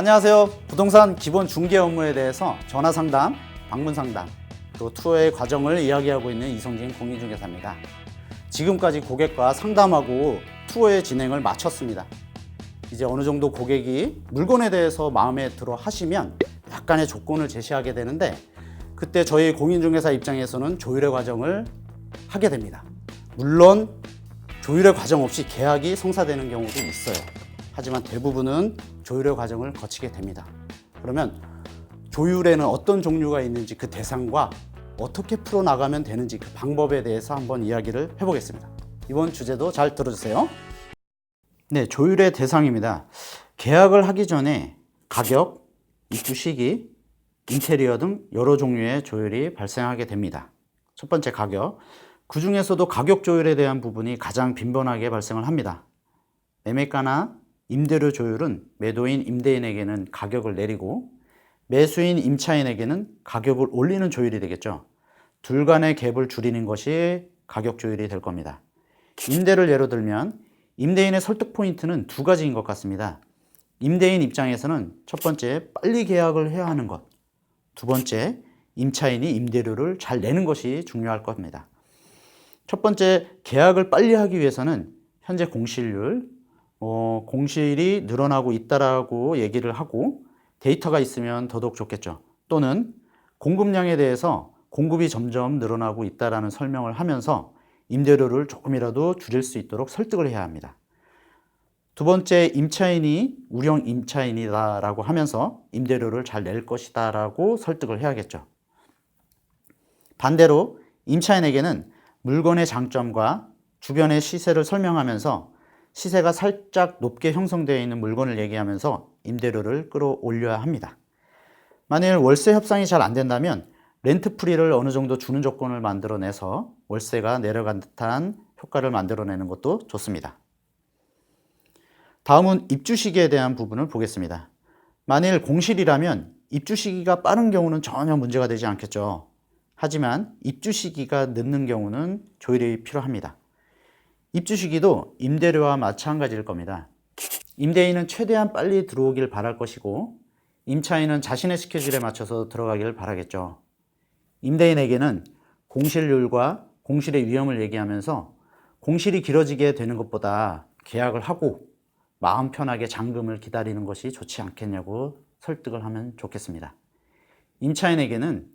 안녕하세요. 부동산 기본 중개 업무에 대해서 전화 상담, 방문 상담, 또 투어의 과정을 이야기하고 있는 이성진 공인중개사입니다. 지금까지 고객과 상담하고 투어의 진행을 마쳤습니다. 이제 어느 정도 고객이 물건에 대해서 마음에 들어 하시면 약간의 조건을 제시하게 되는데 그때 저희 공인중개사 입장에서는 조율의 과정을 하게 됩니다. 물론 조율의 과정 없이 계약이 성사되는 경우도 있어요. 하지만 대부분은 조율의 과정을 거치게 됩니다. 그러면 조율에는 어떤 종류가 있는지 그 대상과 어떻게 풀어나가면 되는지 그 방법에 대해서 한번 이야기를 해보겠습니다. 이번 주제도 잘 들어주세요. 네, 조율의 대상입니다. 계약을 하기 전에 가격, 입주 시기, 인테리어 등 여러 종류의 조율이 발생하게 됩니다. 첫 번째 가격. 그 중에서도 가격 조율에 대한 부분이 가장 빈번하게 발생을 합니다. 매매가나 임대료 조율은 매도인 임대인에게는 가격을 내리고 매수인 임차인에게는 가격을 올리는 조율이 되겠죠. 둘 간의 갭을 줄이는 것이 가격 조율이 될 겁니다. 임대를 예로 들면 임대인의 설득 포인트는 두 가지인 것 같습니다. 임대인 입장에서는 첫 번째 빨리 계약을 해야 하는 것, 두 번째 임차인이 임대료를 잘 내는 것이 중요할 겁니다. 첫 번째 계약을 빨리 하기 위해서는 현재 공실률, 어, 공실이 늘어나고 있다라고 얘기를 하고 데이터가 있으면 더더욱 좋겠죠. 또는 공급량에 대해서 공급이 점점 늘어나고 있다라는 설명을 하면서 임대료를 조금이라도 줄일 수 있도록 설득을 해야 합니다. 두 번째 임차인이 우령 임차인이다라고 하면서 임대료를 잘 낼 것이다라고 설득을 해야겠죠. 반대로 임차인에게는 물건의 장점과 주변의 시세를 설명하면서 시세가 살짝 높게 형성되어 있는 물건을 얘기하면서 임대료를 끌어올려야 합니다. 만일 월세 협상이 잘 안 된다면 렌트 프리를 어느 정도 주는 조건을 만들어내서 월세가 내려간 듯한 효과를 만들어내는 것도 좋습니다. 다음은 입주 시기에 대한 부분을 보겠습니다. 만일 공실이라면 입주 시기가 빠른 경우는 전혀 문제가 되지 않겠죠. 하지만 입주 시기가 늦는 경우는 조율이 필요합니다. 입주 시기도 임대료와 마찬가지일 겁니다. 임대인은 최대한 빨리 들어오길 바랄 것이고 임차인은 자신의 스케줄에 맞춰서 들어가길 바라겠죠. 임대인에게는 공실률과 공실의 위험을 얘기하면서 공실이 길어지게 되는 것보다 계약을 하고 마음 편하게 잔금을 기다리는 것이 좋지 않겠냐고 설득을 하면 좋겠습니다. 임차인에게는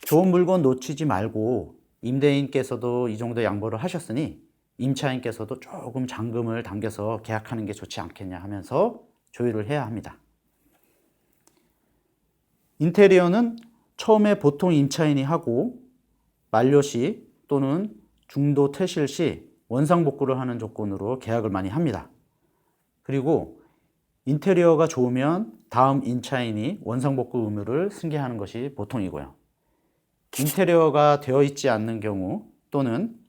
좋은 물건 놓치지 말고 임대인께서도 이 정도 양보를 하셨으니 임차인께서도 조금 잔금을 당겨서 계약하는 게 좋지 않겠냐 하면서 조율을 해야 합니다. 인테리어는 처음에 보통 임차인이 하고 만료 시 또는 중도 퇴실 시 원상 복구를 하는 조건으로 계약을 많이 합니다. 그리고 인테리어가 좋으면 다음 임차인이 원상 복구 의무를 승계하는 것이 보통이고요. 인테리어가 되어 있지 않는 경우 또는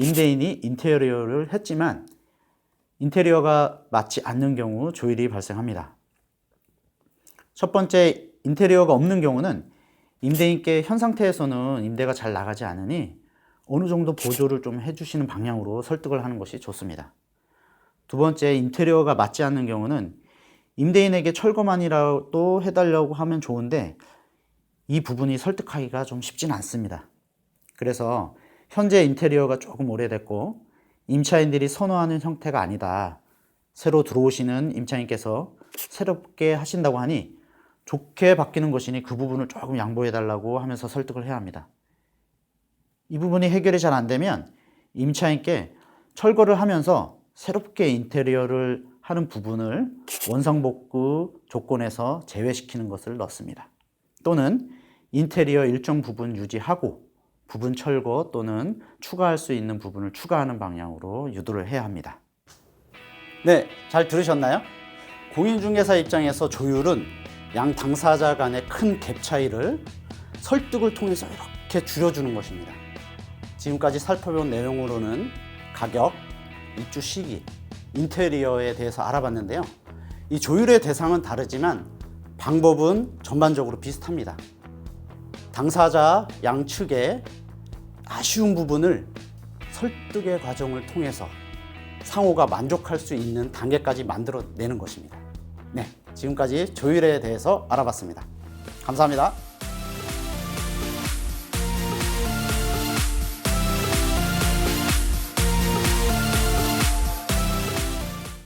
임대인이 인테리어를 했지만 인테리어가 맞지 않는 경우 조율이 발생합니다. 첫 번째 인테리어가 없는 경우는 임대인께 현 상태에서는 임대가 잘 나가지 않으니 어느 정도 보조를 좀 해주시는 방향으로 설득을 하는 것이 좋습니다. 두 번째, 인테리어가 맞지 않는 경우는 임대인에게 철거만이라도 해달라고 하면 좋은데 이 부분이 설득하기가 좀 쉽진 않습니다. 그래서 현재 인테리어가 조금 오래됐고 임차인들이 선호하는 형태가 아니다. 새로 들어오시는 임차인께서 새롭게 하신다고 하니 좋게 바뀌는 것이니 그 부분을 조금 양보해 달라고 하면서 설득을 해야 합니다. 이 부분이 해결이 잘 안 되면 임차인께 철거를 하면서 새롭게 인테리어를 하는 부분을 원상복구 조건에서 제외시키는 것을 넣습니다. 또는 인테리어 일정 부분 유지하고 부분 철거 또는 추가할 수 있는 부분을 추가하는 방향으로 유도를 해야 합니다. 네, 잘 들으셨나요? 공인중개사 입장에서 조율은 양 당사자 간의 큰 갭 차이를 설득을 통해서 이렇게 줄여주는 것입니다. 지금까지 살펴본 내용으로는 가격, 입주 시기, 인테리어에 대해서 알아봤는데요. 이 조율의 대상은 다르지만 방법은 전반적으로 비슷합니다. 당사자 양측의 아쉬운 부분을 설득의 과정을 통해서 상호가 만족할 수 있는 단계까지 만들어내는 것입니다. 네, 지금까지 조율에 대해서 알아봤습니다. 감사합니다.